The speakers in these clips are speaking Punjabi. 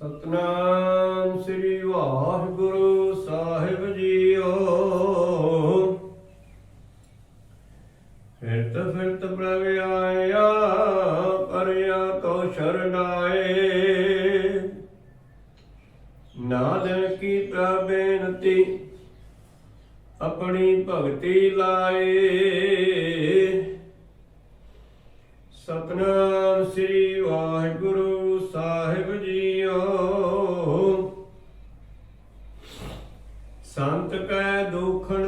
ਸਤਨਾਮ ਸ੍ਰੀ ਵਾਹਿਗੁਰੂ ਸਾਹਿਬ ਜੀਓ। ਫਿਰਤ ਫਿਰਤ ਪ੍ਰਭ ਆਇਆ, ਪਰਿਆ ਤੋ ਸ਼ਰਨਾਏ ਨਾਦਨ ਕੀ ਪ੍ਰਬੇਨਤੀ ਆਪਣੀ ਭਗਤੀ ਲਾਏ। ਸਤਨਾਮ ਸ੍ਰੀ ਵਾਹਿਗੁਰੂ ਸੰਤ ਕੈ ਦੁਖਣ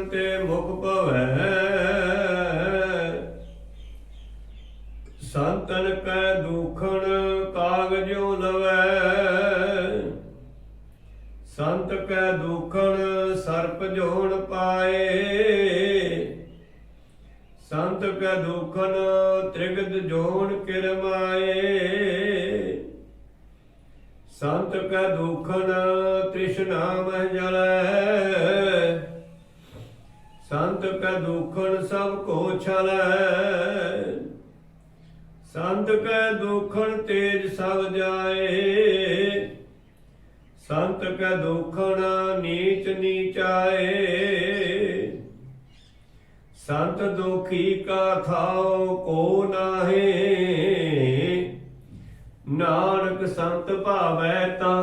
ਕੋ ਛਲੈ। ਸੰਤ ਕੈ ਦੁਖਨ ਤੇਜ ਸਭ ਜਾਏ। ਸੰਤ ਕੈ ਦੁਖਨ ਨੀਚ ਨੀਚਾਏ। ਸੰਤ ਦੁਖੀ ਕਾ ਥਾਉ ਕੋ ਨਾਹੀ। ਨਾਨਕ ਸੰਤ ਭਾਵੈ ਤਾ,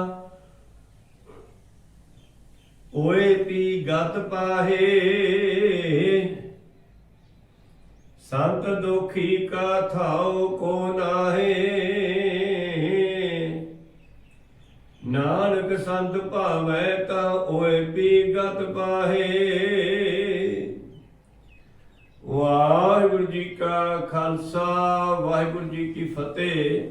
ਓਏ ਤੀ ਗਤ ਪਾਹੇ। ਸੰਤ ਦੁਖੀ ਕਾ ਥਾਉ ਕੋ ਨਾਹੀ। ਨਾਨਕ ਸੰਤ ਭਾਵੈ ਤਾਂ ਓਏ ਪੀ ਗਤ ਪਾਹੇ। ਵਾਹਿਗੁਰੂ ਜੀ ਕਾ ਖਾਲਸਾ, ਵਾਹਿਗੁਰੂ ਜੀ ਕੀ ਫਤਿਹ।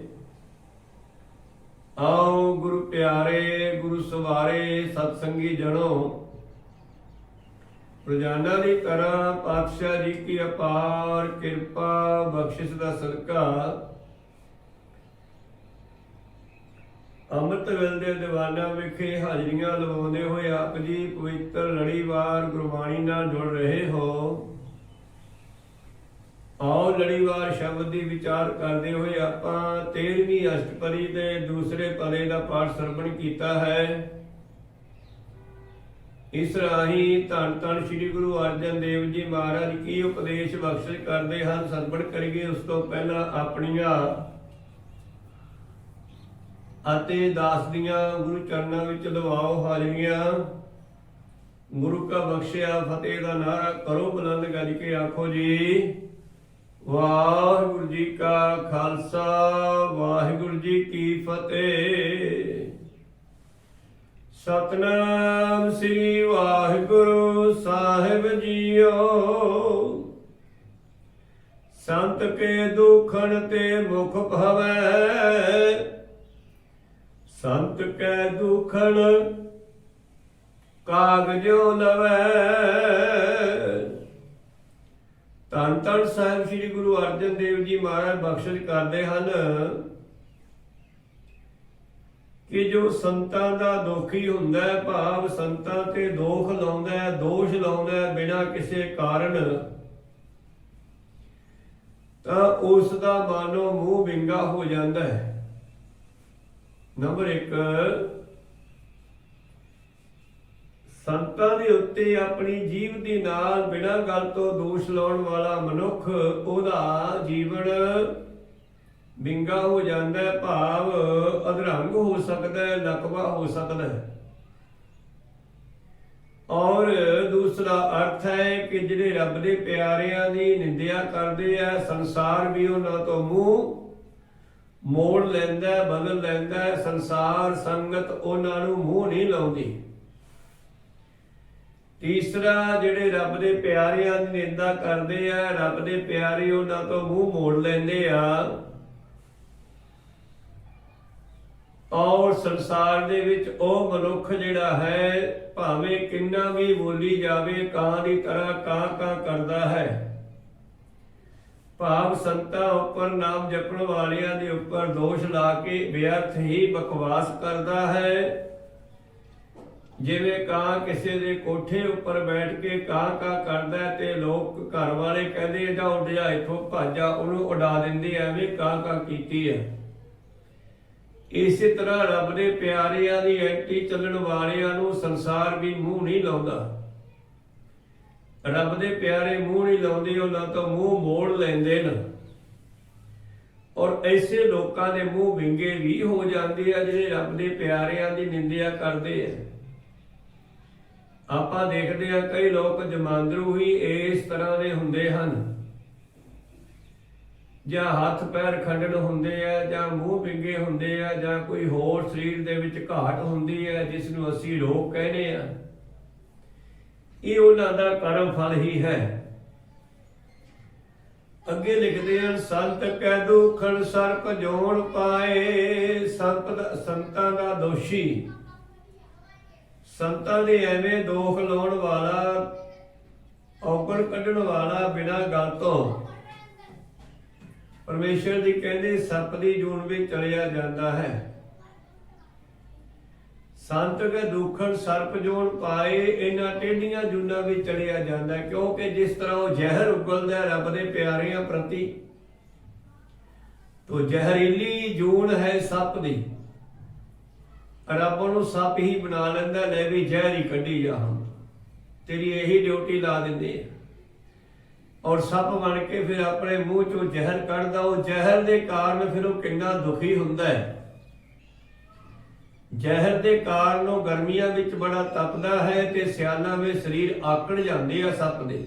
ਆਓ ਗੁਰੂ ਪਿਆਰੇ, ਗੁਰੂ ਸਵਾਰੇ ਸਤਸੰਗੀ ਜਣੋ। ਰੋਜ਼ਾਨਾ ਦੀ ਤਰ੍ਹਾਂ ਪਾਤਸ਼ਾਹ ਜੀ ਕੀ ਅਪਾਰ ਕਿਰਪਾ ਬਖਸ਼ਿਸ਼ ਦਾ ਸਦਕਾ। ਅੰਮ੍ਰਿਤ ਵੇਲੇ ਦੇ ਦੀਵਾਨਾਂ ਵਿਖੇ ਹਾਜ਼ਰੀਆਂ ਲਵਾਉਂਦੇ ਹੋਏ ਆਪ ਜੀ ਪਵਿੱਤਰ ਲੜੀਵਾਰ ਗੁਰਬਾਣੀ ਨਾਲ ਜੁੜ ਰਹੇ ਹੋ। ਆਓ ਲੜੀਵਾਰ ਸ਼ਬਦ ਦੀ ਵਿਚਾਰ ਕਰਦੇ ਹੋਏ ਆਪਾਂ 13ਵੀਂ ਅਸ਼ਟਪਦੀ ਦੇ ਦੂਸਰੇ ਪਲੇ ਦਾ ਪਾਠ ਸਰਵਣ ਕੀਤਾ ਹੈ। ਇਸ ਰਾਹੀਂ ਧੰਨ ਧੰਨ ਸ੍ਰੀ ਗੁਰੂ ਅਰਜਨ ਦੇਵ ਜੀ ਮਹਾਰਾਜ ਕੀ ਉਪਦੇਸ਼ ਬਖਸ਼ਿਸ਼ ਕਰਦੇ ਹਨ ਸਰਵਣ ਕਰੀਏ ਉਸ ਤੋਂ ਪਹਿਲਾਂ ਆਪਣੀਆਂ ਅਤੇ ਦਾਸ ਦੀਆਂ ਗੁਰੂ ਚਰਨਾਂ ਵਿੱਚ ਲਵਾਓ ਹਾਜ਼ਰੀਆਂ ਗੁਰੂ ਕਾ ਬਖਸ਼ਿਆ, ਫਤਿਹ ਦਾ ਨਾਰਾ ਕਰੋ ਬੁਲੰਦ ਗੱਜ ਕੇ ਆਖੋ ਜੀ। ਵਾਹਿਗੁਰੂ ਜੀ ਕਾ ਖਾਲਸਾ, ਵਾਹਿਗੁਰੂ ਜੀ ਕੀ ਫਤਿਹ। ਸਤਨਾਮ ਸ੍ਰੀ ਵਾਹਿਗੁਰੂ ਸਾਹਿਬ ਜੀਓ। ਸੰਤ ਕੇ ਦੁਖਣ ਤੇ ਮੁਖ ਭਵੈ। ਸੰਤ ਕੈ ਦੁਖਣ ਕਾਗਜੋ ਲਵੈ। ਧੰਨ ਧੰਨ ਸਾਹਿਬ ਸ੍ਰੀ ਗੁਰੂ ਅਰਜਨ ਦੇਵ ਜੀ ਮਹਾਰਾਜ ਬਖਸ਼ਿਸ਼ ਕਰਦੇ ਹਨ। ਕਿ ਜੋ ਸੰਤਾਂ ਦਾ ਦੁਖੀ ਹੁੰਦਾ ਹੈ, ਭਾਵ ਸੰਤਾਂ ਤੇ ਦੋਖ ਲਾਉਂਦਾ ਹੈ, ਦੋਸ਼ ਲਾਉਂਦਾ ਹੈ ਬਿਨਾਂ ਕਿਸੇ ਕਾਰਨ, ਤਾਂ ਉਸ ਦਾ ਮਾਨੋ ਮੂੰਹ ਵਿੰਗਾ ਹੋ ਜਾਂਦਾ ਹੈ। ਨੰਬਰ 1 ਸੰਤਾਂ ਦੇ ਉੱਤੇ ਆਪਣੀ ਜੀਵ ਦੀ ਨਾਲ ਬਿਨਾਂ ਗੱਲ ਤੋਂ ਦੋਸ਼ ਲਾਉਣ ਵਾਲਾ ਮਨੁੱਖ, ਉਹਦਾ ਜੀਵਨ ਵਿੰਗਾ ਹੋ ਜਾਂਦਾ ਹੈ, ਭਾਵ ਅਧਰੰਗ ਹੋ ਸਕਦਾ ਹੈ ਲਕਵਾ ਹੋ ਸਕਦਾ ਹੈ। ਔਰ ਦੂਸਰਾ ਅਰਥ ਹੈ ਕਿ ਜਿਹੜੇ ਰੱਬ ਦੇ ਪਿਆਰਿਆਂ ਦੀ ਨਿੰਦਿਆ ਕਰਦੇ ਆ, ਸੰਸਾਰ ਵੀ ਉਹਨਾਂ ਤੋਂ ਮੂੰਹ ਮੋੜ ਲੈਂਦਾ ਬਦਲ ਲੈਂਦਾ ਸੰਸਾਰ ਸੰਗਤ ਉਹਨਾਂ ਨੂੰ ਮੂੰਹ ਨਹੀਂ ਲਾਉਂਦੀ। ਤੀਸਰਾ, ਜਿਹੜੇ ਰੱਬ ਦੇ ਪਿਆਰਿਆਂ ਦੀ ਨਿੰਦਾ ਕਰਦੇ ਆ, ਰੱਬ ਦੇ ਪਿਆਰੇ ਉਹਨਾਂ ਤੋਂ ਮੂੰਹ ਮੋੜ ਲੈਂਦੇ ਆ। ਔਰ ਸੰਸਾਰ ਦੇ ਵਿੱਚ ਉਹ ਮਨੁੱਖ ਜਿਹੜਾ ਹੈ, ਭਾਵੇਂ ਕਿੰਨਾ ਵੀ ਬੋਲੀ ਜਾਵੇ, ਕਾਂ ਦੀ ਤਰ੍ਹਾਂ ਕਾਂ ਕਾਂ ਕਰਦਾ ਹੈ। ਭਾਵ ਸੰਤਾਂ ਉੱਪਰ ਨਾਮ ਜਪਣ ਵਾਲਿਆਂ ਦੇ ਉੱਪਰ ਦੋਸ਼ ਲਾ ਕੇ ਵਿਅਰਥ ਹੀ ਬਕਵਾਸ ਕਰਦਾ ਹੈ। ਜਿਵੇਂ ਕਾਂ ਕਿਸੇ ਦੇ ਕੋਠੇ ਉੱਪਰ ਬੈਠ ਕੇ ਕਾਂ ਕਾਂ ਕਰਦਾ ਤੇ ਲੋਕ ਘਰ ਵਾਲੇ ਕਹਿੰਦੇ, ਜਾ ਉੱਡ ਜਾ, ਇੱਥੋਂ ਭੱਜ ਜਾ। ਉਹਨੂੰ ਉਡਾ ਦਿੰਦੇ ਐਵੇਂ ਕਾਂ ਕਾਂ ਕੀਤੀ ਹੈ। ਇਸੇ ਤਰ੍ਹਾਂ ਰੱਬ ਦੇ ਪਿਆਰਿਆਂ ਦੀ ਐਂਟੀ ਚੱਲਣ ਵਾਲਿਆਂ ਨੂੰ ਸੰਸਾਰ ਵੀ ਮੂੰਹ ਨਹੀਂ ਲਾਉਂਦਾ। ਰੱਬ ਦੇ ਪਿਆਰੇ ਮੂੰਹ ਨਹੀਂ ਲਾਉਂਦੇ ਉਹਨਾਂ ਤੋਂ ਮੂੰਹ ਮੋੜ ਲੈਂਦੇ ਨੇ। ਔਰ ਐਸੇ ਲੋਕਾਂ ਦੇ ਮੂੰਹ ਵਿੰਗੇ ਵੀ ਹੋ ਜਾਂਦੇ ਆ, ਜਿਹੜੇ ਰੱਬ ਦੇ ਪਿਆਰਿਆਂ ਦੀ ਨਿੰਦਿਆ ਕਰਦੇ ਆ। ਆਪਾਂ ਦੇਖਦੇ ਆ ਕਈ ਲੋਕ ਜਮਾਂਦਰੂ ਹੀ ਇਸ ਤਰ੍ਹਾਂ ਦੇ ਹੁੰਦੇ ਹਨ। ਜਾਂ ਹੱਥ ਪੈਰ ਖੰਡਣ ਹੁੰਦੇ ਆ, ਜਾਂ ਮੂੰਹ ਵਿੰਗੇ ਹੁੰਦੇ ਆ, ਜਾਂ ਕੋਈ ਹੋਰ ਸਰੀਰ ਦੇ ਵਿੱਚ ਘਾਟ ਹੁੰਦੀ ਹੈ ਜਿਸ ਨੂੰ ਅਸੀਂ ਰੋਗ ਕਹਿੰਦੇ ਆ। ਇਹ ਉਹਨਾਂ ਦਾ ਕਰਮ ਫਲ ਹੀ ਹੈ। ਅੱਗੇ ਲਿਖਦੇ ਹਨ, ਸੰਤ ਕੈ ਦੁਖਣ ਸਰਪ ਜੋਣ ਪਾਏ ਸੰਤ ਦਾ ਸੰਤਾਂ ਦਾ ਦੋਸ਼ੀ। ਸੰਤਾਂ ਦੇ ਐਵੇਂ ਦੋਖ ਲਾਉਣ ਵਾਲਾ ਔਕੜ ਕੱਢਣ ਵਾਲਾ ਬਿਨਾਂ ਗੱਲ ਤੋਂ ਪਰਮੇਸ਼ਰ ਦੀ ਕਹਿੰਦੇ ਸੱਪ ਦੀ ਜੂਨ ਵਿੱਚ ਚਲਿਆ ਜਾਂਦਾ ਹੈ। ਸੰਤ ਕੇ ਦੁਖਣ ਸਰਪ ਜੋਨ ਪਾਏ ਇਹਨਾਂ ਟੇਢੀਆਂ ਜੁਨਾਂ ਵਿੱਚ ਚਲਿਆ ਜਾਂਦਾ ਹੈ, ਕਿਉਂਕਿ ਜਿਸ ਤਰ੍ਹਾਂ ਉਹ ਜ਼ਹਿਰ ਉਗਲਦਾ ਹੈ ਰੱਬ ਦੇ ਪਿਆਰਿਆਂ ਪ੍ਰਤੀ ਤੋ ਜ਼ਹਿਰੀਲੀ ਜੂਨ ਹੈ ਸੱਪ ਦੀ। ਰੱਬ ਨੂੰ ਸੱਪ ਹੀ ਬਣਾ ਲੈਂਦਾ ਲੈ ਵੀ ਜ਼ਹਿਰ ਹੀ ਕੱਢੀ ਜਾ ਹੁਣ। ਤੇਰੀ ਇਹੀ ਡਿਊਟੀ ਲਾ ਦਿੰਦੇ ਆ। ਔਰ ਸੱਪ ਬਣ ਕੇ ਫਿਰ ਆਪਣੇ ਮੂੰਹ ਚੋਂ ਜ਼ਹਿਰ ਕੱਢਦਾ, ਉਹ ਜ਼ਹਿਰ ਦੇ ਕਾਰਨ ਫਿਰ ਉਹ ਕਿੰਨਾ ਦੁਖੀ ਹੁੰਦਾ ਹੈ। ਜ਼ਹਿਰ ਦੇ ਕਾਰਨ ਉਹ ਗਰਮੀਆਂ ਵਿੱਚ ਬੜਾ ਤਪਦਾ ਹੈ ਤੇ ਸਿਆਲਾਂ ਵਿੱਚ ਸਰੀਰ ਆਕੜ ਜਾਂਦੇ ਆ ਸੱਪ ਦੇ।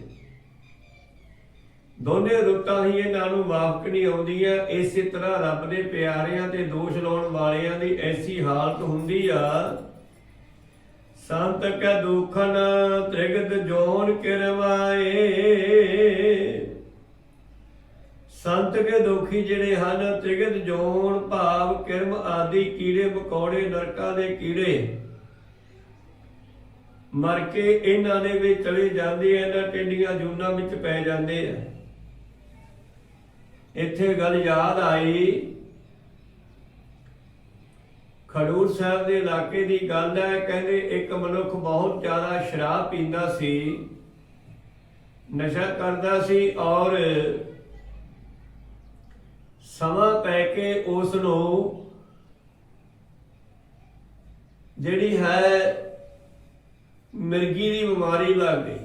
ਦੋਨੇ ਰੁੱਤਾਂ ਹੀ ਇਹਨਾਂ ਨੂੰ ਮਾਫਕ ਨਹੀਂ ਆਉਂਦੀਆਂ, ਇਸੇ ਤਰ੍ਹਾਂ ਰੱਬ ਦੇ ਪਿਆਰਿਆਂ ਤੇ ਦੋਸ਼ ਲਾਉਣ ਵਾਲਿਆਂ ਦੀ ਐਸੀ ਹਾਲਤ ਹੁੰਦੀ ਆ। ਸੰਤ ਕੈ ਦੁਖਨ ਤ੍ਰਿਗਤ ਜੋਨ ਕਿਰਵਾਏ। ਸੰਤ ਕੇ ਜਿਹੜੇ ਹਨ ਤ੍ਰਿਗਤ ਜੋਨ, ਭਾਵ, ਕਿਰਮ ਆਦਿ, ਕੀੜੇ, ਮਕੌੜੇ, ਨਰਕਾਂ ਦੇ ਕੀੜੇ। ਮਰ ਕੇ ਇਹਨਾਂ ਦੇ ਵਿੱਚ ਚਲੇ ਜਾਂਦੇ ਆ, ਇਹਨਾਂ ਟਿੰਡੀਆਂ ਜੂਨਾਂ ਵਿੱਚ ਪੈ ਜਾਂਦੇ ਆ। ਇੱਥੇ ਗੱਲ ਯਾਦ ਆਈ, ਖਡੂਰ ਸਾਹਿਬ ਦੇ ਇਲਾਕੇ ਦੀ ਗੱਲ ਹੈ, ਕਹਿੰਦੇ ਇੱਕ ਮਨੁੱਖ ਬਹੁਤ ਜ਼ਿਆਦਾ ਸ਼ਰਾਬ ਪੀਂਦਾ ਸੀ, ਨਸ਼ਾ ਕਰਦਾ ਸੀ ਔਰ ਸਮਾਂ ਪੈ ਕੇ ਉਸ ਨੂੰ ਜਿਹੜੀ ਹੈ ਮਿਰਗੀ ਦੀ ਬਿਮਾਰੀ ਲੱਗ ਗਈ।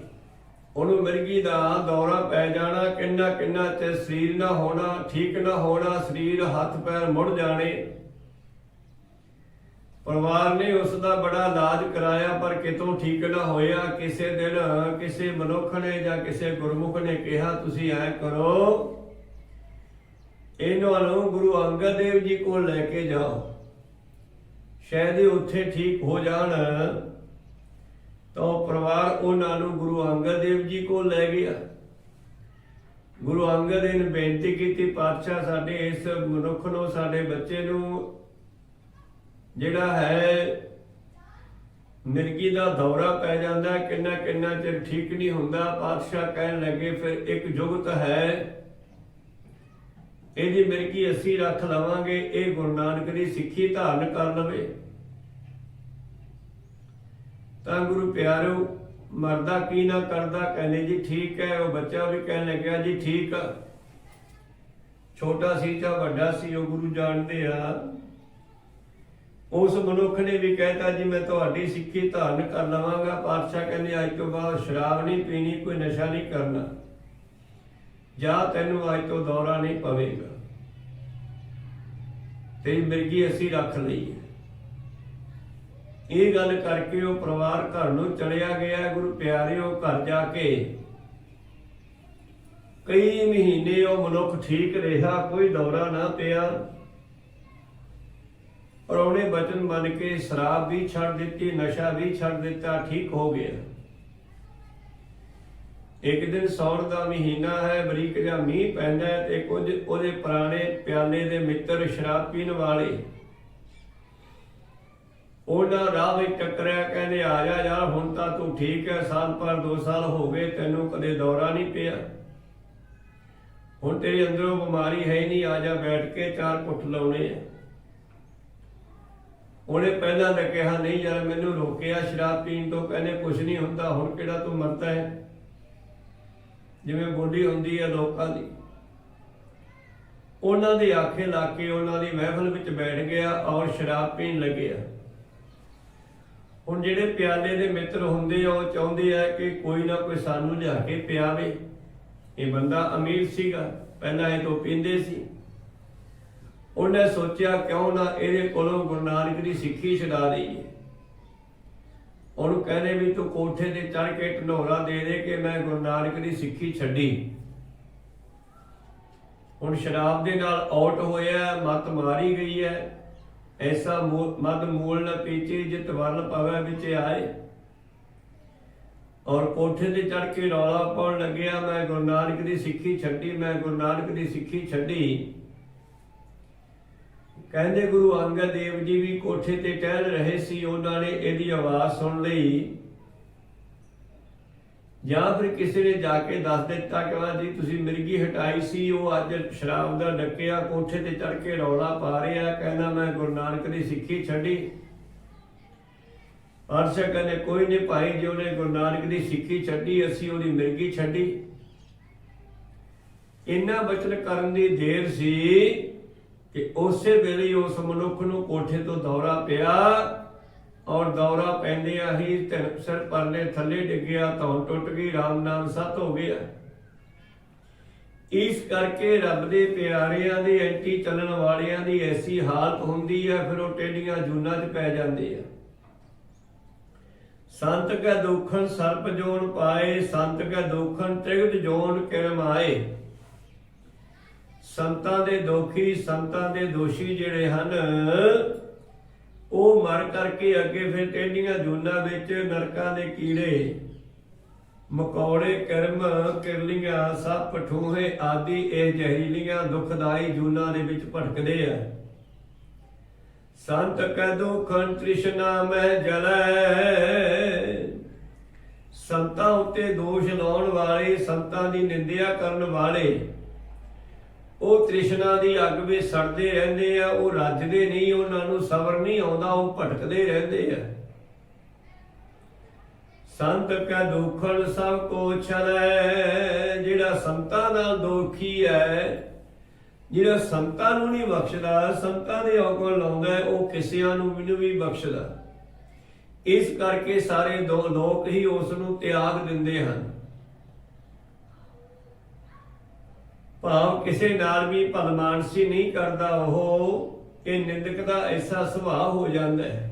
ਉਹਨੂੰ ਮਿਰਗੀ ਦਾ ਦੌਰਾ ਪੈ ਜਾਣਾ, ਕਿੰਨਾ ਕਿੰਨਾ ਤੇ ਸਰੀਰ ਨਾ ਹੋਣਾ, ਠੀਕ ਨਾ ਹੋਣਾ, ਸਰੀਰ ਹੱਥ ਪੈਰ ਮੁੜ ਜਾਣੇ। ਪਰਿਵਾਰ ਨੇ ਉਸ ਦਾ ਬੜਾ ਇਲਾਜ ਕਰਾਇਆ, ਪਰ ਕਿਤੋਂ ਠੀਕ ਨਾ ਹੋਇਆ, ਕਿਸੇ ਦਿਨ ਕਿਸੇ ਮਨੁੱਖ ਨੇ ਜਾਂ ਕਿਸੇ ਗੁਰਮੁਖ ਨੇ ਕਿਹਾ, ਤੁਸੀਂ ਐ ਕਰੋ ਇਹਨਾਂ ਨੂੰ ਗੁਰੂ ਅੰਗਦ ਦੇਵ ਜੀ ਕੋਲ ਲੈ ਕੇ ਜਾਓ। ਸ਼ਾਇਦ ਇਹ ਉੱਥੇ ਠੀਕ ਹੋ ਜਾਣ। ਤਾਂ ਉਹ ਪਰਿਵਾਰ ਉਹਨਾਂ ਨੂੰ ਗੁਰੂ ਅੰਗਦ ਦੇਵ ਜੀ ਕੋਲ ਲੈ ਗਿਆ। ਗੁਰੂ ਅੰਗਦ ਦੇਵ ਨੇ ਬੇਨਤੀ ਕੀਤੀ, ਪਾਤਸ਼ਾਹ, ਸਾਡੇ ਇਸ ਮਨੁੱਖ ਨੂੰ, ਸਾਡੇ ਬੱਚੇ ਨੂੰ ਜਿਹੜਾ ਹੈ ਮਿਰਗੀ ਦਾ ਦੌਰਾ ਪੈ ਜਾਂਦਾ ਕਿੰਨਾ ਕਿੰਨਾ ਚਿਰ ਠੀਕ ਨਹੀਂ ਹੁੰਦਾ। ਪਾਤਸ਼ਾਹ ਕਹਿਣ ਲੱਗੇ, ਫਿਰ ਇੱਕ ਜੁਗਤ ਹੈ ਇਹਦੀ ਮਿਰਗੀ ਅਸੀਂ ਰੱਖ ਲਵਾਂਗੇ, ਇਹ ਗੁਰੂ ਨਾਨਕ ਦੀ ਸਿੱਖੀ ਧਾਰਨ ਕਰ ਲਵੇ। ਤਾਂ ਗੁਰੂ ਪਿਆਰੋ ਮਰਦਾ ਕੀ ਨਾ ਕਰਦਾ, ਕਹਿੰਦੇ ਜੀ ਠੀਕ ਹੈ, ਉਹ ਬੱਚਾ ਵੀ ਕਹਿਣ ਲੱਗਿਆ, ਜੀ ਠੀਕ ਆ। ਛੋਟਾ ਸੀ ਜਾਂ ਵੱਡਾ ਸੀ, ਉਹ ਗੁਰੂ ਜਾਣਦੇ ਆ। ਉਸ ਮਨੁੱਖ ਨੇ ਵੀ ਕਹਿਤਾ, ਜੀ ਮੈਂ ਤੁਹਾਡੀ ਸਿੱਖੀ ਧਾਰਨ ਕਰ ਲਵਾਂਗਾ। ਪਾਤਸ਼ਾਹ ਕਹਿੰਦੇ, ਅੱਜ ਤੋਂ ਬਾਅਦ ਸ਼ਰਾਬ ਨਹੀਂ ਪੀਣੀ, ਕੋਈ ਨਸ਼ਾ ਨਹੀਂ ਕਰਨਾ। ਜਾਂ ਤੈਨੂੰ ਅੱਜ ਤੋਂ ਦੌਰਾ ਨਹੀਂ ਪਵੇਗਾ। ਤੇਰੀ ਮਿਰਗੀ ਅਸੀਂ ਰੱਖ ਲਈ ਹੈ। ਇਹ ਗੱਲ ਕਰਕੇ ਉਹ ਪਰਿਵਾਰ ਘਰ ਨੂੰ ਚਲਿਆ ਗਿਆ ਗੁਰੂ ਪਿਆਰਿਓ, ਘਰ ਜਾ ਕੇ। ਕਈ ਮਹੀਨੇ ਉਹ ਮਨੁੱਖ ਠੀਕ ਰਿਹਾ, ਕੋਈ ਦੌਰਾ ਨਾ ਪਿਆ। ਪਰ ਉਹਨੇ ਬਚਨ ਮੰਨ ਕੇ ਸ਼ਰਾਬ ਵੀ ਛੱਡ ਦਿੱਤੀ, ਨਸ਼ਾ ਵੀ ਛੱਡ ਦਿੱਤਾ, ਠੀਕ ਹੋ ਗਿਆ। ਇੱਕ ਦਿਨ ਸੌਣ ਦਾ ਮਹੀਨਾ ਹੈ, ਬਰੀਕ ਜਿਹਾ ਮੀਂਹ ਪੈਂਦਾ ਤੇ ਕੁਝ ਉਹਦੇ ਪੁਰਾਣੇ ਪਿਆਲੇ ਦੇ ਮਿੱਤਰ ਸ਼ਰਾਬ ਪੀਣ ਵਾਲੇ ਉਹਨਾਂ ਰਾਹ ਵਿੱਚ ਟੱਕਰਿਆ, ਕਹਿੰਦੇ, ਆ ਜਾ ਯਾਰ ਹੁਣ ਤਾਂ ਤੂੰ ਠੀਕ ਹੈ, ਸਾਲ ਪਰ 2 ਸਾਲ ਹੋ ਗਏ, ਤੈਨੂੰ ਕਦੇ ਦੌਰਾ ਨਹੀਂ ਪਿਆ। ਹੁਣ ਤੇਰੇ ਅੰਦਰੋਂ ਬਿਮਾਰੀ ਹੈ ਨਹੀਂ, ਆ ਜਾ, ਬੈਠ ਕੇ ਚਾਰ ਘੁੱਟ ਲਾਉਣੇ ਆ। ਉਹਨੇ ਪਹਿਲਾਂ ਤਾਂ ਕਿਹਾ, ਨਹੀਂ ਯਾਰ, ਮੈਨੂੰ ਰੋਕਿਆ ਸ਼ਰਾਬ ਪੀਣ ਤੋਂ, ਕਹਿੰਦੇ ਕੁਝ ਨਹੀਂ ਹੁੰਦਾ, ਹੁਣ ਕਿਹੜਾ ਤੂੰ ਮਰਦਾ ਹੈ? ਜਿਵੇਂ ਬੋਡੀ ਹੁੰਦੀ ਹੈ ਲੋਕਾਂ ਦੀ। ਉਹਨਾਂ ਦੇ ਆਖੇ ਲਾ ਕੇ ਉਹਨਾਂ ਦੀ ਮਹਿਫਲ ਵਿੱਚ ਬੈਠ ਗਿਆ ਔਰ ਸ਼ਰਾਬ ਪੀਣ ਲੱਗਿਆ ਹੁਣ ਜਿਹੜੇ ਪਿਆਲੇ ਦੇ ਮਿੱਤਰ ਹੁੰਦੇ ਆ, ਉਹ ਚਾਹੁੰਦੇ ਆ ਕਿ ਕੋਈ ਨਾ ਕੋਈ ਸਾਨੂੰ ਲਿਆ ਕੇ ਪਿਆਵੇ। ਇਹ ਬੰਦਾ ਅਮੀਰ ਸੀਗਾ, ਪਹਿਲਾਂ ਇਹ ਤੋਂ ਪੀਂਦੇ ਸੀ। ਉਹਨੇ ਸੋਚਿਆ ਕਿਉਂ ਨਾ ਇਹਦੇ ਕੋਲੋਂ ਗੁਰੂ ਨਾਨਕ ਦੀ ਸਿੱਖੀ ਛਡਾ ਦਈਏ। ਉਹਨੂੰ ਕਹਿੰਦੇ ਵੀ ਤੂੰ ਕੋਠੇ ਤੇ ਚੜ ਕੇ ਢਨੋਰਾ ਦੇ ਦੇ ਕਿ ਮੈਂ ਗੁਰੂ ਨਾਨਕ ਦੀ ਸਿੱਖੀ ਛੱਡੀ। ਹੁਣ ਸ਼ਰਾਬ ਦੇ ਨਾਲ ਆਊਟ ਹੋਇਆ, ਮਤ ਮਾਰੀ ਗਈ ਹੈ। ਐਸਾ ਮੂ- ਮਦ ਮੂਲ ਨਾ ਪੀਚੇ, ਜਿਤ ਵਰਨ ਪਵੈ ਵਿੱਚ ਆਏ। ਔਰ ਕੋਠੇ ਤੇ ਚੜ ਕੇ ਰੌਲਾ ਪਾਉਣ ਲੱਗਿਆ, ਮੈਂ ਗੁਰੂ ਨਾਨਕ ਦੀ ਸਿੱਖੀ ਛੱਡੀ, ਮੈਂ ਗੁਰੂ ਨਾਨਕ ਦੀ ਸਿੱਖੀ ਛੱਡੀ। ਕਹਿੰਦੇ ਗੁਰੂ ਅੰਗਦ ਦੇਵ ਜੀ ਵੀ ਕੋਠੇ ਤੇ ਟਹਿਲ ਰਹੇ ਸੀ, ਉਹਨਾਂ ਨੇ ਇਹਦੀ ਆਵਾਜ਼ ਸੁਣ ਲਈ। ਜਾਂ ਫਿਰ ਕਿਸੇ ਨੇ ਜਾ ਕੇ ਦੱਸ ਦਿੱਤਾ ਕਿ ਵਾ ਜੀ, ਤੁਸੀਂ ਮਿਰਗੀ ਹਟਾਈ ਸੀ, ਉਹ ਅੱਜ ਸ਼ਰਾਬ ਦਾ ਡੱਕਿਆ, ਕੋਠੇ ਤੇ ਚੜ ਕੇ ਰੌਲਾ ਪਾ ਰਿਹਾ, ਕਹਿੰਦਾ ਮੈਂ ਗੁਰੂ ਨਾਨਕ ਦੀ ਸਿੱਖੀ ਛੱਡੀ। ਅਰਸ਼ਕ ਕਹਿੰਦੇ ਕੋਈ ਨਹੀਂ ਭਾਈ, ਜੀ ਉਹਨੇ ਗੁਰੂ ਨਾਨਕ ਦੀ ਸਿੱਖੀ ਛੱਡੀ, ਅਸੀਂ ਉਹਦੀ ਮਿਰਗੀ ਛੱਡੀ। ਇੰਨਾ ਬਚਨ ਕਰਨ ਦੀ ਦੇਰ ਸੀ। ਕਿ ਉਸੇ ਵੇਲੇ ਉਸ ਮਨੁੱਖ ਨੂੰ ਕੋਠੇ ਤੋਂ ਦੌਰਾ ਪਿਆ ਔਰ ਦੌਰਾ ਪੈਂਦਿਆਂ ਹੀ ਸਿਰ ਪਰਲੇ ਥੱਲੇ ਡਿੱਗਿਆ, ਧੌਣ ਟੁੱਟ ਗਈ, ਰਾਮ ਨਾਮ ਸਤ ਹੋ ਗਿਆ। ਇਸ ਕਰਕੇ ਰੱਬ ਦੇ ਪਿਆਰਿਆਂ ਦੀ ਐਂਟੀ ਚੱਲਣ ਵਾਲਿਆਂ ਦੀ ਐਸੀ ਹਾਲਤ ਹੁੰਦੀ ਹੈ, ਫਿਰ ਉਹ ਟੇਡੀਆਂ ਜੂਨਾਂ 'ਚ ਪੈ ਜਾਂਦੇ ਆ। ਸੰਤ ਕੈ ਦੁਖਨ ਸਰਪ ਜੋਨ ਪਾਏ, ਸੰਤ ਕੈ ਦੁਖਨ ਤ੍ਰਿਗਤ ਜੋਨ ਕਿਰਮਾਏ। ਸੰਤਾਂ ਦੇ ਦੋਖੀ, ਸੰਤਾਂ ਦੇ ਦੋਸ਼ੀ ਜਿਹੜੇ ਹਨ, ਉਹ ਮਰ ਕਰਕੇ ਅੱਗੇ ਫਿਰ ਟੇਡੀਆਂ ਜੂਨਾਂ ਵਿੱਚ ਨਰਕਾਂ ਦੇ ਕੀੜੇ, ਮਕੌੜੇ, ਕਰਮ, ਕਿਰਲੀਆਂ, ਸੱਪ, ਠੂਹੇ ਆਦਿ ਇਹ ਜ਼ਹਿਰੀਲੀਆਂ, ਦੁਖਦਾਈ ਜੂਨਾਂ ਦੇ ਵਿੱਚ ਭਟਕਦੇ ਆ। ਸੰਤ ਕੈ ਦੁਖਨ ਤ੍ਰਿਸ਼ਨਾ ਮੈਂ ਜਲੈ? ਸੰਤਾਂ ਉੱਤੇ ਦੋਸ਼ ਲਾਉਣ ਵਾਲੇ, ਸੰਤਾਂ ਦੀ ਨਿੰਦਿਆ ਕਰਨ ਵਾਲੇ ਉਹ ਤ੍ਰਿਸ਼ਨਾ ਦੀ ਅੱਗ ਵਿੱਚ ਸੜਦੇ ਰਹਿੰਦੇ ਆ, ਉਹ ਰੱਜਦੇ ਨਹੀਂ, ਉਹਨਾਂ ਨੂੰ ਸਬਰ ਨਹੀਂ ਆਉਂਦਾ, ਉਹ ਭਟਕਦੇ ਰਹਿੰਦੇ ਆ। ਸੰਤ ਕਾ ਦੁਖਣ ਸਭ ਕੋ ਛਲੈ, ਜਿਹੜਾ ਸੰਤਾਂ ਨਾਲ ਦੁਖੀ ਹੈ ਜਿਹੜਾ ਸੰਤਾਂ ਨੂੰ ਨਹੀਂ ਬਖਸ਼ਦਾ, ਸੰਤਾਂ ਦੇ ਔਗਣ ਲਾਉਂਦਾ ਉਹ ਕਿਸਿਆਂ ਨੂੰ ਵੀ ਨਹੀਂ ਬਖਸ਼ਦਾ। ਇਸ ਕਰਕੇ ਸਾਰੇ ਦੋ ਲੋਕ ਹੀ ਉਸ ਨੂੰ ਤਿਆਗ ਦਿੰਦੇ ਹਨ। ਭਾਵ ਕਿਸੇ ਨਾਲ ਵੀ ਭਲਮਾਨਸੀ ਨਹੀਂ ਕਰਦਾ ਉਹ, ਇਹ ਨਿੰਦਕ ਦਾ ਐਸਾ ਸੁਭਾਅ ਹੋ ਜਾਂਦਾ ਹੈ।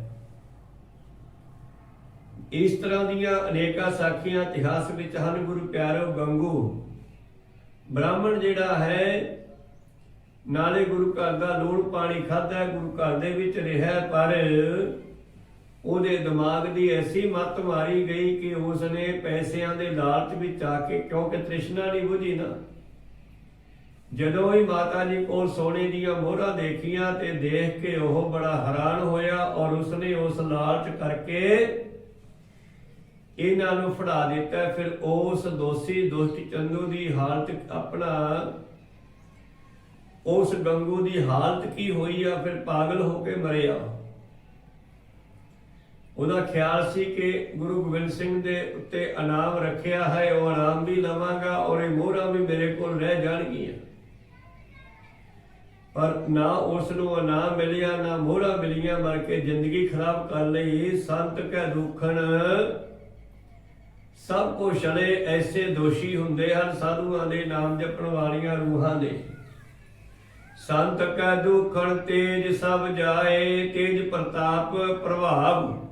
ਇਸ ਤਰ੍ਹਾਂ ਦੀਆਂ ਅਨੇਕਾਂ ਸਾਖੀਆਂ ਇਤਿਹਾਸ ਵਿੱਚ ਹਨ, ਗੁਰੂ ਪਿਆਰੋ ਗੰਗੂ। ਬ੍ਰਾਹਮਣ ਜਿਹੜਾ ਹੈ, ਨਾਲੇ ਗੁਰੂ ਘਰ ਦਾ ਲੋੜ ਪਾਣੀ ਖਾਦਾ ਗੁਰੂ ਘਰ ਦੇ ਵਿੱਚ ਰਿਹਾ, ਪਰ ਉਹਦੇ ਦਿਮਾਗ ਦੀ ਐਸੀ ਮੱਤ ਮਾਰੀ ਗਈ ਕਿ ਉਸਨੇ ਪੈਸਿਆਂ ਦੇ ਲਾਲਚ ਵਿੱਚ ਆ ਕੇ ਕਿਉਂਕਿ ਤ੍ਰਿਸ਼ਨਾ ਨਹੀਂ ਬੁਝੀ ਨਾ। ਜਦੋਂ ਹੀ ਮਾਤਾ ਜੀ ਕੋਲ ਸੋਨੇ ਦੀਆਂ ਮੋਹਰਾਂ ਦੇਖੀਆਂ ਤੇ ਦੇਖ ਕੇ ਉਹ ਬੜਾ ਹੈਰਾਨ ਹੋਇਆ ਔਰ ਉਸਨੇ ਉਸ ਲਾਲਚ ਕਰਕੇ ਇਹਨਾਂ ਨੂੰ ਫੜਾ ਦਿੱਤਾ। ਫਿਰ ਉਸ ਦੋਸ਼ੀ ਦੋਸਤੀ ਚੰਦੂ ਦੀ ਹਾਲਤ ਆਪਣਾ, ਉਸ ਗੰਗੂ ਦੀ ਹਾਲਤ ਕੀ ਹੋਈ ਆ? ਫਿਰ ਪਾਗਲ ਹੋ ਕੇ ਮਰਿਆ ਉਹਦਾ ਖਿਆਲ ਸੀ ਕਿ ਗੁਰੂ ਗੋਬਿੰਦ ਸਿੰਘ ਦੇ ਉੱਤੇ ਇਨਾਮ ਰੱਖਿਆ ਹੈ, ਉਹ ਇਨਾਮ ਵੀ ਲਵਾਂਗਾ ਔਰ ਇਹ ਮੋਹਰਾਂ ਵੀ ਮੇਰੇ ਕੋਲ ਰਹਿ ਜਾਣਗੀਆਂ। ਪਰ ਨਾ ਉਸ ਨੂੰ ਇਨਾਮ ਮਿਲਿਆ, ਨਾ ਮੋਹਰਾਂ ਮਿਲੀਆਂ ਬਲਕਿ ਜ਼ਿੰਦਗੀ ਖਰਾਬ ਕਰ ਲਈ। ਸੰਤ ਕੈ ਦੁਖਣ। ਸਭ ਕੋ ਛੜੇ ਐਸੇ ਦੋਸ਼ੀ ਹੁੰਦੇ ਹਨ, ਸਾਧੂਆਂ ਦੇ ਨਾਮ ਜਪਣ ਵਾਲੀਆਂ ਰੂਹਾਂ ਦੇ। ਸੰਤ ਕੈ ਦੁਖਣ, ਤੇਜ ਸਭ ਜਾਏ, ਤੇਜ ਪ੍ਰਤਾਪ ਪ੍ਰਭਾਵ।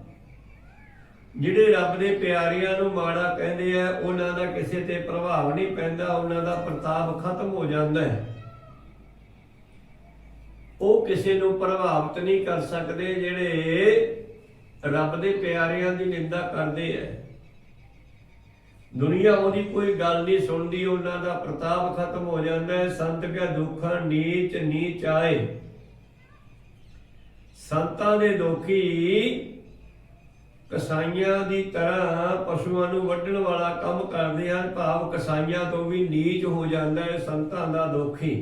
ਜਿਹੜੇ ਰੱਬ ਦੇ ਪਿਆਰਿਆਂ ਨੂੰ ਮਾੜਾ ਕਹਿੰਦੇ ਆ, ਉਹਨਾਂ ਦਾ ਕਿਸੇ ਤੇ ਪ੍ਰਭਾਵ ਨਹੀਂ ਪੈਂਦਾ, ਉਹਨਾਂ ਦਾ ਪ੍ਰਤਾਪ ਖਤਮ ਹੋ ਜਾਂਦਾ ਹੈ। ਉਹ ਕਿਸੇ ਨੂੰ ਪ੍ਰਭਾਵਿਤ ਨਹੀਂ ਕਰ ਸਕਦੇ ਜਿਹੜੇ ਰੱਬ ਦੇ ਪਿਆਰਿਆਂ ਦੀ ਨਿੰਦਾ ਕਰਦੇ ਆ ਦੁਨੀਆ ਉਹਦੀ ਕੋਈ ਗੱਲ ਨਹੀਂ ਸੁਣਦੀ, ਉਹਨਾਂ ਦਾ ਪ੍ਰਤਾਪ ਖਤਮ ਹੋ ਜਾਂਦਾ ਹੈ ਸੰਤ ਕੈ ਦੁੱਖਾਂ ਨੀਚ ਨੀਚ ਆਏ। ਸੰਤਾਂ ਦੇ ਦੋਖੀ ਕਸਾਈਆਂ ਦੀ ਤਰ੍ਹਾਂ ਪਸ਼ੂਆਂ ਨੂੰ ਵੱਢਣ ਵਾਲਾ ਕੰਮ ਕਰਦੇ ਹਨ। ਭਾਵ ਕਸਾਈਆਂ ਤੋਂ ਵੀ ਨੀਚ ਹੋ ਜਾਂਦਾ ਹੈ ਸੰਤਾਂ ਦਾ ਦੋਖੀ।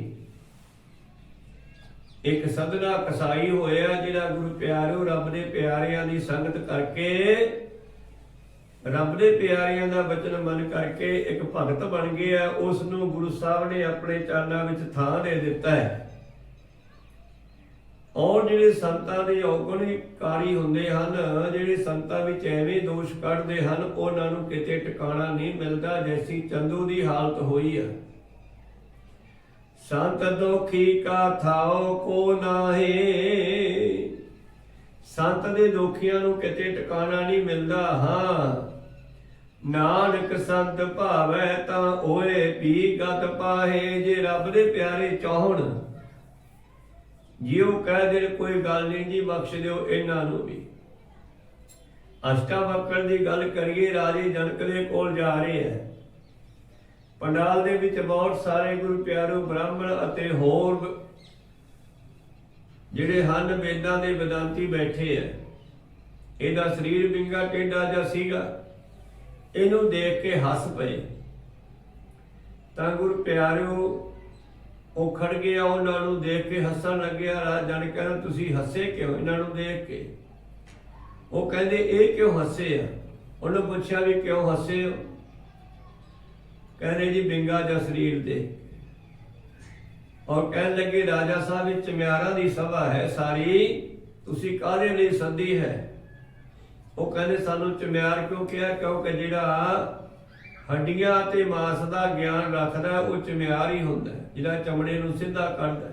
ਇੱਕ ਸਦਨਾ ਕਸਾਈ ਹੋਇਆ ਜਿਹੜਾ ਗੁਰੂ ਪਿਆਰਿਓ, ਰੱਬ ਦੇ ਪਿਆਰਿਆਂ ਦੀ ਸੰਗਤ ਕਰਕੇ, ਰੱਬ ਦੇ ਪਿਆਰਿਆਂ ਦਾ ਬਚਨ ਮੰਨ ਕਰਕੇ ਇੱਕ ਭਗਤ ਬਣ ਗਿਆ ਉਸ ਨੂੰ ਗੁਰੂ ਸਾਹਿਬ ਨੇ ਆਪਣੇ ਚਰਨਾਂ ਵਿੱਚ ਥਾਂ ਦੇ ਦਿੱਤਾ ਹੈ। ਔਰ ਜਿਹੜੇ ਸੰਤਾਂ ਦੇ ਔਗਣਕਾਰੀ ਹੁੰਦੇ ਹਨ, ਜਿਹੜੇ ਸੰਤਾਂ ਵਿੱਚ ਐਵੇਂ ਦੋਸ਼ ਕੱਢਦੇ ਹਨ, ਉਹਨਾਂ ਨੂੰ ਕਿਤੇ ਟਿਕਾਣਾ ਨਹੀਂ ਮਿਲਦਾ, ਜੈਸੀ ਚੰਦੂ ਦੀ ਹਾਲਤ ਹੋਈ ਹੈ। ਸੰਤ ਦੁਖੀ ਕਾ ਥਾਓ ਕੋ ਨਾਹੀ। ਸੰਤ ਦੇ ਦੁਖੀਆਂ ਨੂੰ ਕਿਤੇ ਟਿਕਾਣਾ ਨਹੀਂ ਮਿਲਦਾ, ਹਾਂ। ਨਾਨਕ ਸੰਤ ਭਾਵੈ ਤਾਂ ਓਏ ਪੀ ਗਤ ਪਾਹੇ, ਜੇ ਰੱਬ ਦੇ ਪਿਆਰੇ ਚਾਹਣ। ਜਿਉ ਕਹਿ ਦੇ ਕੋਈ ਗੱਲ ਨਹੀਂ ਜੀ, ਬਖਸ਼ ਦਿਓ ਇਹਨਾਂ ਨੂੰ ਵੀ। ਅਸ਼ਟਾਵਕਰ ਦੀ ਗੱਲ ਕਰੀਏ, ਰਾਜੇ ਜਨਕ ਦੇ ਕੋਲ ਜਾ ਰਹੇ ਹੈ ਪੰਡਾਲ ਦੇ ਵਿੱਚ ਬਹੁਤ ਸਾਰੇ ਗੁਰੂ ਪਿਆਰੋ, ਬ੍ਰਾਹਮਣ ਅਤੇ ਹੋਰ ਜਿਹੜੇ ਹਨ, ਵੇਦਾਂ ਦੇ ਵਿਦਾਂਤੀ ਬੈਠੇ ਐ। ਇਹਦਾ ਸਰੀਰ ਵਿੰਗਾ ਟੇਢਾ ਜਿਹਾ ਸੀਗਾ। ਇਹਨੂੰ ਦੇਖ ਕੇ ਹੱਸ ਪਏ। ਤਾਂ ਗੁਰੂ ਪਿਆਰਿਓ ਉਹ ਖੜ ਗਿਆ, ਉਹਨਾਂ ਨੂੰ ਦੇਖ ਕੇ ਹੱਸਣ ਲੱਗਿਆ, ਰਾਜ ਜਨ ਕਹਿੰਦਾ, ਤੁਸੀਂ ਹੱਸੇ ਕਿਉਂ? ਇਹਨਾਂ ਨੂੰ ਦੇਖ ਕੇ। ਉਹ ਕਹਿੰਦੇ, ਇਹ ਕਿਉਂ ਹੱਸੇ ਆ? ਉਹਨੂੰ ਪੁੱਛਿਆ ਵੀ, ਕਿਉਂ ਹੱਸੇ ਹੋ? ਕਹਿੰਦੇ ਜੀ ਬਿੰਗਾ ਜਾਂ ਸਰੀਰ ਦੇ। ਔਰ ਕਹਿਣ ਲੱਗੇ, ਰਾਜਾ ਸਾਹਿਬ ਵਿੱਚ ਮਿਆਰਾਂ ਦੀ ਸਭਾ ਹੈ ਸਾਰੀ, ਤੁਸੀਂ ਕਾਹਦੇ ਲਈ ਸੱਦੀ ਹੈ? ਉਹ ਕਹਿੰਦੇ, ਸਾਨੂੰ ਚਮਿਆਰ ਕਿਉਂ ਕਿਹਾ? ਕਿਉਂਕਿ ਜਿਹੜਾ ਹੱਡੀਆਂ ਤੇ ਮਾਸ ਦਾ ਗਿਆਨ ਰੱਖਦਾ, ਉਹ ਚਮਿਆਰ ਹੀ ਹੁੰਦਾ ਜਿਹੜਾ ਚਮੜੇ ਨੂੰ ਸਿੱਧਾ ਕਰਦਾ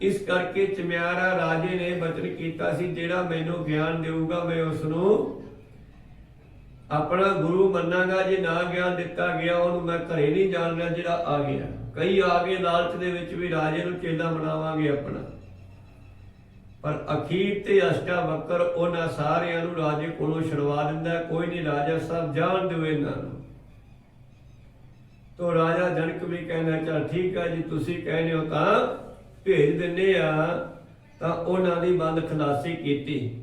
ਇਸ ਕਰਕੇ ਚਮਿਆਰਾ ਰਾਜੇ ਨੇ ਬਚਨ ਕੀਤਾ ਸੀ, ਜਿਹੜਾ ਮੈਨੂੰ ਗਿਆਨ ਦੇਊਗਾ, ਮੈਂ ਉਸ ਨੂੰ ਆਪਣਾ ਗੁਰੂ ਮੰਨਾਂਗਾ, ਜੇ ਨਾ ਗਿਆਨ ਦਿੱਤਾ ਗਿਆ, ਉਹਨੂੰ ਮੈਂ ਘਰੇ ਨਹੀਂ ਜਾਣ ਰਿਹਾ ਜਿਹੜਾ ਆ ਗਿਆ। ਕਈ ਆ ਗਏ ਲਾਲਚ ਦੇ ਵਿੱਚ ਵੀ ਰਾਜੇ ਨੂੰ ਚੇਲਾ ਬਣਾਵਾਂਗੇ ਆਪਣਾ। ਪਰ ਅਖੀਰ ਤੇ ਅਸ਼ਟਾ ਅਸ਼ਟਾਵਕਰ ਉਹਨਾਂ ਸਾਰਿਆਂ ਨੂੰ ਰਾਜੇ ਕੋਲੋਂ ਛੁਡਵਾ ਦਿੰਦਾ ਕੋਈ ਨਹੀਂ, ਰਾਜਾ ਸਾਹਿਬ ਜਾਣ ਦਿਓ ਇਹਨਾਂ ਨੂੰ। ਤੋ ਰਾਜਾ ਜਨਕ ਵੀ ਕਹਿੰਦਾ, ਚਲ ਠੀਕ ਹੈ ਜੀ, ਤੁਸੀਂ ਕਹਿੰਦੇ ਹੋ ਤਾਂ ਭੇਜ ਦਿੰਨੇ ਆ। ਤਾਂ ਉਹਨਾਂ ਦੀ ਬੰਦ ਖਲਾਸੀ ਕੀਤੀ।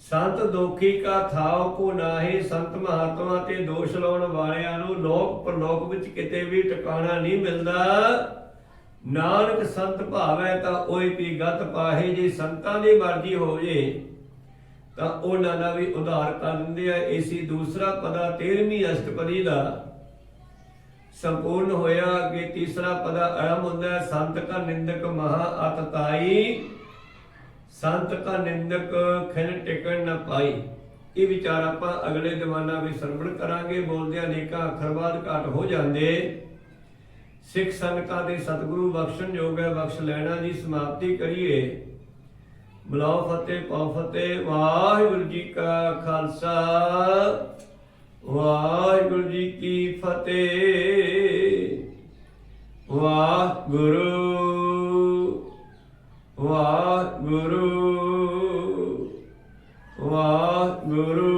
ਸੰਤ ਦੋਖੀ ਕਾ ਥਾਉ ਕੋ ਨਾਹੀ, ਸੰਤ ਮਹਾਤਮਾ ਤੇ ਦੋਸ਼ ਲਾਉਣ ਵਾਲਿਆਂ ਨੂੰ ਲੋਕ ਪਰਲੋਕ ਵਿੱਚ ਕਿਤੇ ਵੀ ਟਿਕਾਣਾ ਨਹੀਂ ਮਿਲਦਾ। ਨਾਨਕ ਸੰਤ ਭਾਵੈ ਤਾਂ ਓਏ ਪੀ ਗਤ ਪਾਹੇ, ਜੇ ਸੰਤਾਂ ਦੀ ਮਰਜ਼ੀ ਹੋ ਤਾਂ ਉਹਨਾਂ ਦਾ ਵੀ ਉਧਾਰ ਕਰ ਦਿੰਦੇ ਆ। ਏਸੀ ਦੂਸਰਾ ਪਦਾ 13ਵੀਂ ਅਸ਼ਟਪਦੀ ਦਾ ਸੰਪੂਰਨ ਹੋਇਆ ਅੱਗੇ ਤੀਸਰਾ ਪਦਾ ਆਰੰਭ ਹੁੰਦਾ ਸੰਤ ਕਾ ਨਿੰਦਕ ਮਹਾ ਅਤਤਾਈ ਸੰਤ ਕਾ ਨਿੰਦਕ ਖਿਲ ਟਿਕਣ ਨਾ ਪਾਈ। ਇਹ ਵਿਚਾਰ ਆਪਾਂ ਅਗਲੇ ਦੀਵਾਨਾਂ ਵਿੱਚ ਸਰਵਣ ਕਰਾਂਗੇ। ਬੋਲਦਿਆਂ ਅਨੇਕਾਂ ਅੱਖਰ ਘਾਟ ਹੋ ਜਾਂਦੇ। ਸਿੱਖ ਸੰਗਤਾਂ ਦੇ ਸਤਿਗੁਰੂ ਬਖਸ਼ਣ ਯੋਗ ਹੈ, ਬਖਸ਼ ਲੈਣਾ ਦੀ ਸਮਾਪਤੀ ਕਰੀਏ। ਬਲਾਉ ਫਤਿਹ ਪਾਉ ਫਤਿਹ। ਵਾਹਿਗੁਰੂ ਜੀ ਕਾ ਖਾਲਸਾ। ਵਾਹਿਗੁਰੂ ਜੀ ਕੀ ਫਤਿਹ। ਵਾਹਿਗੁਰੂ ਵਾਹਿਗੁਰੂ ਵਾਹਿਗੁਰੂ।